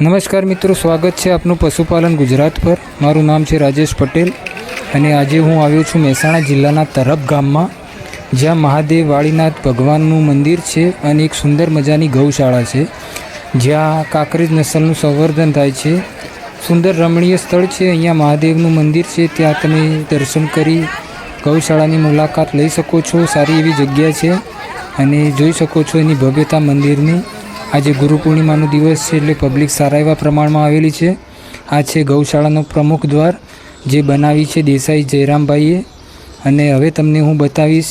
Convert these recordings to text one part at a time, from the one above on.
નમસ્કાર મિત્રો, સ્વાગત છે આપનું પશુપાલન ગુજરાત પર. મારું નામ છે રાજેશ પટેલ અને આજે હું આવ્યો છું મહેસાણા જિલ્લાના તરફ ગામમાં, જ્યાં મહાદેવ વાળીનાથ ભગવાનનું મંદિર છે અને એક સુંદર મજાની ગૌશાળા છે, જ્યાં કાંકરેજ નસલનું સંવર્ધન થાય છે. સુંદર રમણીય સ્થળ છે, અહીંયા મહાદેવનું મંદિર છે, ત્યાં તમે દર્શન કરી ગૌશાળાની મુલાકાત લઈ શકો છો. સારી એવી જગ્યા છે અને જોઈ શકો છો એની ભવ્યતા મંદિરની. આજે ગુરુ પૂર્ણિમાનો દિવસ છે એટલે પબ્લિક સારા એવા પ્રમાણમાં આવેલી છે. આ છે ગૌશાળાનો પ્રમુખ દ્વાર, જે બનાવી છે દેસાઈ જયરામભાઈએ. અને હવે તમને હું બતાવીશ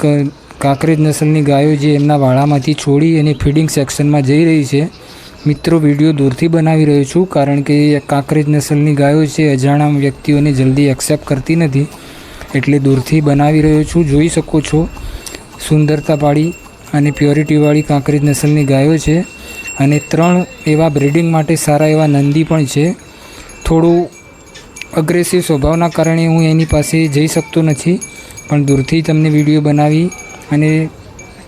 કે કાંકરેજ નસલની ગાયો જે એમના વાડામાંથી છોડી અને ફીડિંગ સેક્શનમાં જઈ રહી છે. મિત્રો, વીડિયો દૂરથી બનાવી રહ્યો છું કારણ કે કાંકરેજ નસલની ગાયો છે, અજાણા વ્યક્તિઓને જલ્દી એક્સેપ્ટ કરતી નથી. એટલે દૂરથી બનાવી રહ્યો છું. જોઈ શકો છો. સુંદરતા પાડી અને પ્યોરિટીવાળી કાંકરેજ નસલની ગાયો છે અને ત્રણ એવા બ્રીડિંગ માટે સારા એવા નંદી પણ છે. થોડું અગ્રેસિવ સ્વભાવના કારણે હું એની પાસે જઈ શકતો નથી, પણ દૂરથી તમને વીડિયો બનાવી અને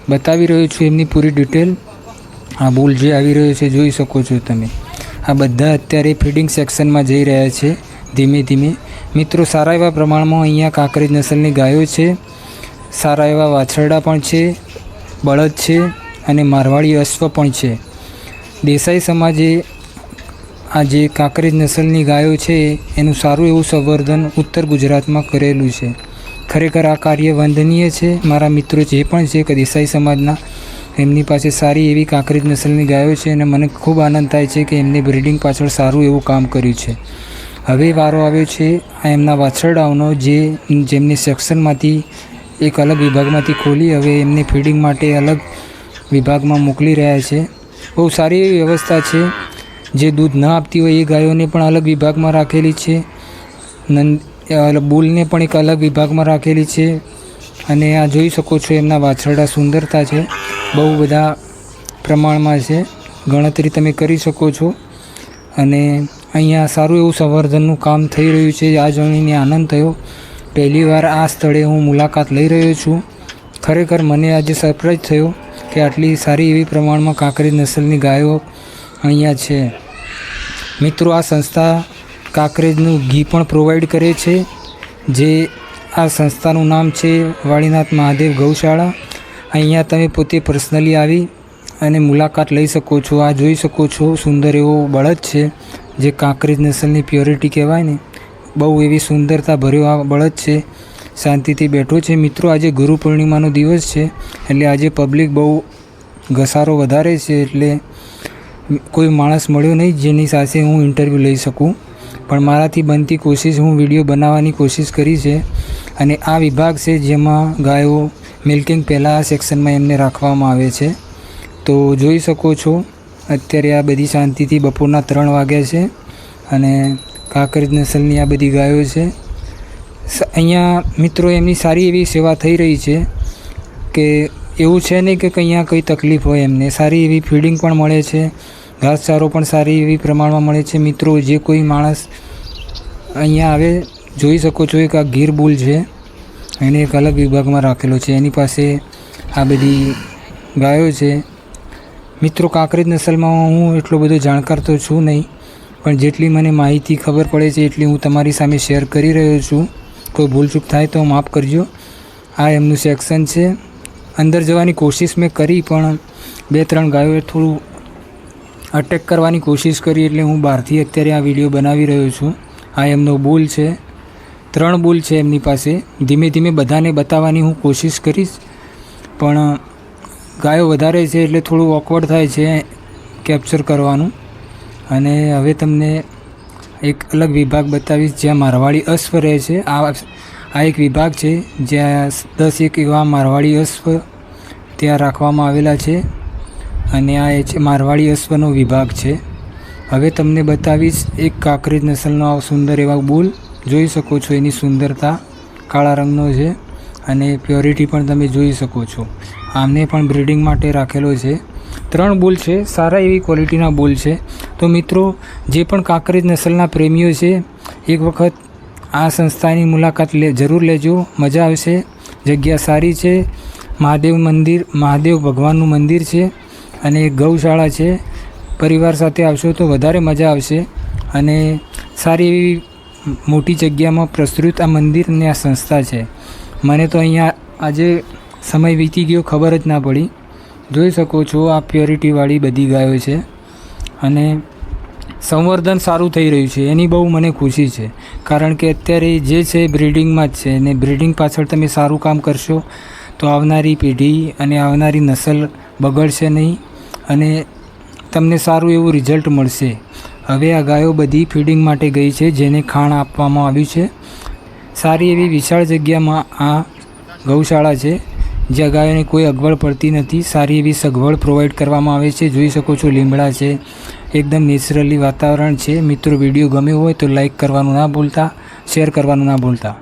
બતાવી રહ્યો છું એમની પૂરી ડિટેલ આ બુલ જે આવી રહ્યો છે જોઈ શકો છો તમે. આ બધા અત્યારે ફીડિંગ સેક્શનમાં જઈ રહ્યા છે ધીમે ધીમે. મિત્રો, સારા એવા પ્રમાણમાં અહીંયા કાંકરેજ નસલની ગાયો છે. સારા એવા વાછરડા પણ છે. બળદ છે અને મારવાડી અશ્વ પણ છે. દેસાઈ સમાજે આ જે કાંકરેજ નસલની ગાયો છે, એનું સારું એવું સંવર્ધન ઉત્તર ગુજરાતમાં કરેલું છે. ખરેખર આ કાર્ય વંદનીય છે? મારા મિત્રો જે પણ છે કે દેસાઈ સમાજના, એમની પાસે સારી એવી કાંકરેજ નસલની ગાયો છે અને મને ખૂબ આનંદ થાય છે કે એમને બ્રિડિંગ પાછળ સારું એવું કામ કર્યું છે. હવે વારો આવ્યો છે, આ એમના વાછરડાઓનો જે, જેમની સેક્શનમાંથી એક અલગ વિભાગમાંથી ખોલી હવે એમને ફીડિંગ માટે અલગ વિભાગમાં મોકલી રહ્યા છે. બહુ સારી એવી વ્યવસ્થા છે. જે દૂધ ન આપતી હોય એ ગાયોને પણ અલગ વિભાગમાં રાખેલી છે. નંદ બુલને પણ એક અલગ વિભાગમાં રાખેલી છે. અને આ જોઈ શકો છો એમના વાછરડા સુંદરતા છે. બહુ બધા પ્રમાણમાં છે. ગણતરી તમે કરી શકો છો. અને અહીંયા સારું એવું સંવર્ધનનું કામ થઈ રહ્યું છે. આ જાણીને આનંદ થયો. પહેલીવાર આ સ્થળે હું મુલાકાત લઈ રહ્યો છું. ખરેખર મને આજે સરપ્રાઈઝ થયો કે આટલી સારી એવી પ્રમાણમાં કાંકરેજ નસલની ગાયો અહીંયા છે. મિત્રો, આ સંસ્થા કાંકરેજનું ઘી પણ પ્રોવાઈડ કરે છે, જે આ સંસ્થાનું નામ છે વાળીનાથ મહાદેવ ગૌશાળા. અહીંયા તમે પોતે પર્સનલી આવી અને મુલાકાત લઈ શકો છો. આ જોઈ શકો છો, સુંદર એવો બળદ છે, જે કાંકરેજ નસલની પ્યોરિટી કહેવાય ને. બહુ એવી સુંદરતા ભર્યો આ બળદ છે. શાંતિથી બેઠો છે. મિત્રો, આજે ગુરુ પૂર્ણિમાનો દિવસ છે. એટલે આજે પબ્લિક બહુ ઘસારો વધારે છે. એટલે કોઈ માણસ મળ્યો નહીં જેની સાથે હું ઇન્ટરવ્યૂ લઈ શકું. પણ મારાથી બનતી કોશિશ, હું વીડિયો બનાવવાની કોશિશ કરી છે. અને આ વિભાગ છે જેમાં ગાયો મિલ્કિંગ પહેલાં આ સેક્શનમાં એમને રાખવામાં આવે છે. તો જોઈ શકો છો, અત્યારે આ બધી શાંતિથી બપોરના ત્રણ વાગ્યા છે. અને કાંકરેજ નસલની આ બધી ગાયો છે. અહીંયા મિત્રો એમની સારી એવી સેવા થઈ રહી છે કે એવું છે નહીં કે અહીંયા કંઈ તકલીફ હોય એમને. સારી એવી ફીડિંગ પણ મળે છે, ઘાસચારો પણ સારી એવી પ્રમાણમાં મળે છે. મિત્રો, જે કોઈ માણસ અહીંયા આવે, જોઈ શકો છો એક આ ગીર બુલ છે. એને એક અલગ વિભાગમાં રાખેલો છે. એની પાસે આ બધી ગાયો છે. મિત્રો, કાંકરેજ નસલમાં હું એટલો બધો જાણકાર તો છું નહીં. પણ જેટલી મને માહિતી ખબર પડે છે, એટલી હું તમારી સામે શેર કરી રહ્યો છું. કોઈ ભૂલચૂક થાય તો માફ કરજો. આ એમનું સેક્શન છે. અંદર જવાની કોશિશ મેં કરી, પણ બે ત્રણ ગાયોએ થોડું અટેક કરવાની કોશિશ કરી, એટલે હું બહારથી અત્યારે આ વીડિયો બનાવી રહ્યો છું. આ એમનો બોલ છે. ત્રણ બુલ છે એમની પાસે. ધીમે ધીમે બધાને બતાવવાની હું કોશિશ કરીશ. પણ ગાયો વધારે છે, એટલે થોડું ઓકવર્ડ થાય છે કેપ્ચર કરવાનું. અને હવે તમને એક અલગ વિભાગ બતાવીશ જ્યાં મારવાડી અશ્વ રહે છે. આ આ એક વિભાગ છે જ્યાં દસ એક એવા મારવાડી અશ્વ ત્યાં રાખવામાં આવેલા છે અને આ એ છે મારવાડી અશ્વનો વિભાગ છે. હવે તમને બતાવીશ એક કાંકરેજ નસલનો આ સુંદર એવા બુલ. જોઈ શકો છો એની સુંદરતા કાળા રંગનો છે અને પ્યોરિટી પણ તમે જોઈ શકો છો. આમને પણ બ્રિડિંગ માટે રાખેલો છે. ત્રણ બુલ છે, સારા એવી ક્વોલિટીના બુલ છે. તો મિત્રો, જે પણ કાંકરેજ નસલના પ્રેમીઓ છે, એક વખત આ સંસ્થાની મુલાકાત લે, જરૂર લેજો. મજા આવશે. જગ્યા સારી છે. મહાદેવ મંદિર, મહાદેવ ભગવાનનું મંદિર છે અને ગૌશાળા છે. પરિવાર સાથે આવશો તો વધારે મજા આવશે અને સારી એવી મોટી જગ્યામાં પ્રસ્તુત આ મંદિર અને આ સંસ્થા છે. મને તો અહીંયા આજે સમય વીતી ગયો, ખબર જ ના પડી. જોઈ શકો છો, આ પ્યોરિટીવાળી બધી ગાયો છે. અને સંવર્ધન સારું થઈ રહ્યું છે, એની બહુ મને ખુશી છે. કારણ કે અત્યારે જે છે બ્રિડિંગમાં જ છે અને બ્રિડિંગ પાછળ તમે સારું કામ કરશો, તો આવનારી પેઢી અને આવનારી નસલ બગડશે નહીં અને તમને સારું એવું રિઝલ્ટ મળશે. હવે આ ગાયો બધી ફીડિંગ માટે ગઈ છે, જેને ખાણ આપવામાં આવ્યું છે. સારી એવી વિશાળ જગ્યામાં આ ગૌશાળા છે. જ્યાં કોઈ અગવડ પડતી નથી. સારી એવી સગવડ પ્રોવાઈડ કરવામાં આવે છે. જોઈ શકો છો લીમડા છે. એકદમ નેચરલી વાતાવરણ છે. મિત્રો, વીડિયો ગમ્યો હોય તો લાઈક કરવાનું ના ભૂલતા શેર કરવાનું ના ભૂલતા.